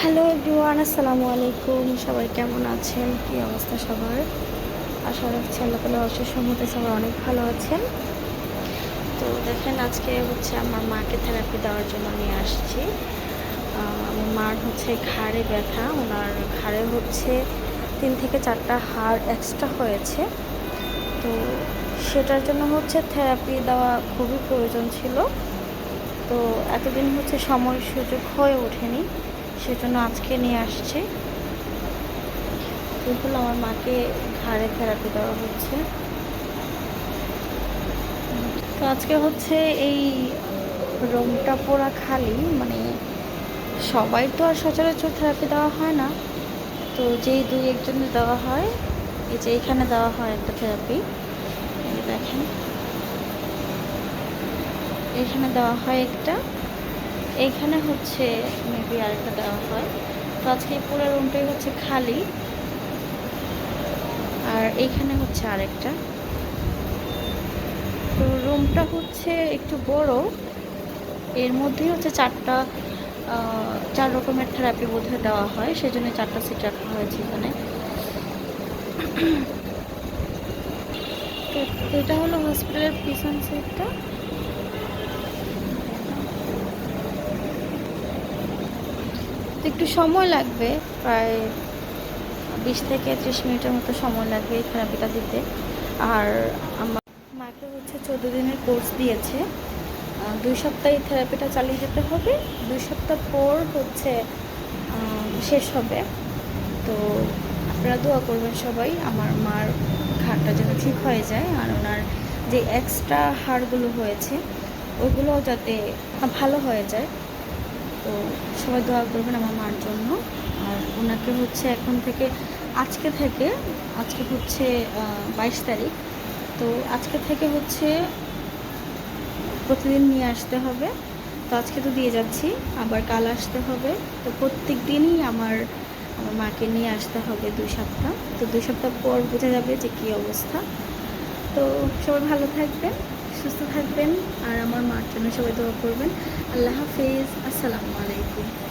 Hello everyone, আসসালামু আলাইকুম। সবাই কেমন আছেন? কী অবস্থা সবার? আশা রাখছি আল্লাহ তালা অশেষ সম্মতে সবাই অনেক ভালো আছেন। তো দেখেন, আজকে হচ্ছে আমার মাকে থেরাপি দেওয়ার জন্য নিয়ে আসছি। আমার মার হচ্ছে ঘাড়ে ব্যথা। ওনার ঘাড়ে হচ্ছে তিন থেকে চারটা হাড় এক্সট্রা হয়েছে। তো সেটার জন্য হচ্ছে থেরাপি দেওয়া খুবই প্রয়োজন ছিল। তো এতদিন হচ্ছে সময় সুযোগ হয়ে ওঠেনি। সেজন্য আজকে নিয়ে আসছি। এগুলো আমার মাকে ঘাড়ে থেরাপি দেওয়া হচ্ছে। তো আজকে হচ্ছে এই রুমটা পুরা খালি মানে সবাই তো আর সচরাচর থেরাপি দেওয়া হয় না। তো যেই দুই একজনের দেওয়া হয়, এই যে এখানে দেওয়া হয় একটা থেরাপি দেখেন। এখানে দেওয়া হয় একটা। এইখানে হচ্ছে মেবি আরেকটা দেওয়া হয়। তো আজকে পুরো রুমটাই হচ্ছে খালি। আর এইখানে হচ্ছে আরেকটা। তো রুমটা হচ্ছে একটু বড়। এর মধ্যেই হচ্ছে চারটা চার রকমের থেরাপি বোধহয় দেওয়া হয়। সেজন্য চারটা সিট রাখা হয়েছে এখানে। এটা হলো হসপিটালের পিছন সাইডটা একটু সময় লাগবে, প্রায় বিশ থেকে ত্রিশ মিনিটের মতো সময় লাগবে এই থেরাপিটা দিতে। আর আমার মাকে হচ্ছে চোদ্দ দিনের কোর্স দিয়েছে। দুই সপ্তাহ এই থেরাপিটা চালিয়ে যেতে হবে। দুই সপ্তাহ পর হচ্ছে শেষ হবে। তো আপনারা দোয়া করবেন সবাই, আমার মার ঘাটটা যেন ঠিক হয়ে যায় আর ওনার যে এক্সট্রা হাড়গুলো হয়েছে ওইগুলোও যাতে ভালো হয়ে যায়। তো সবাই দোয়া করবেন আমার মার জন্য। আর ওনাকে হচ্ছে এখন থেকে, আজকে থেকে, আজকে হচ্ছে বাইশ তারিখ। তো আজকে থেকে হচ্ছে প্রতিদিন নিয়ে আসতে হবে। তো আজকে তো দিয়ে যাচ্ছি, আবার কাল আসতে হবে। তো প্রত্যেক দিনই আমার আমার মাকে নিয়ে আসতে হবে দুই সপ্তাহ। তো দুই সপ্তাহ পর বোঝা যাবে যে কী অবস্থা। তো সবাই ভালো থাকবেন। সুস্থ থাকবেন আর আমার মার জন্য সবাই দোয়া করবেন। আল্লাহ হাফিজ। আসসালামু আলাইকুম।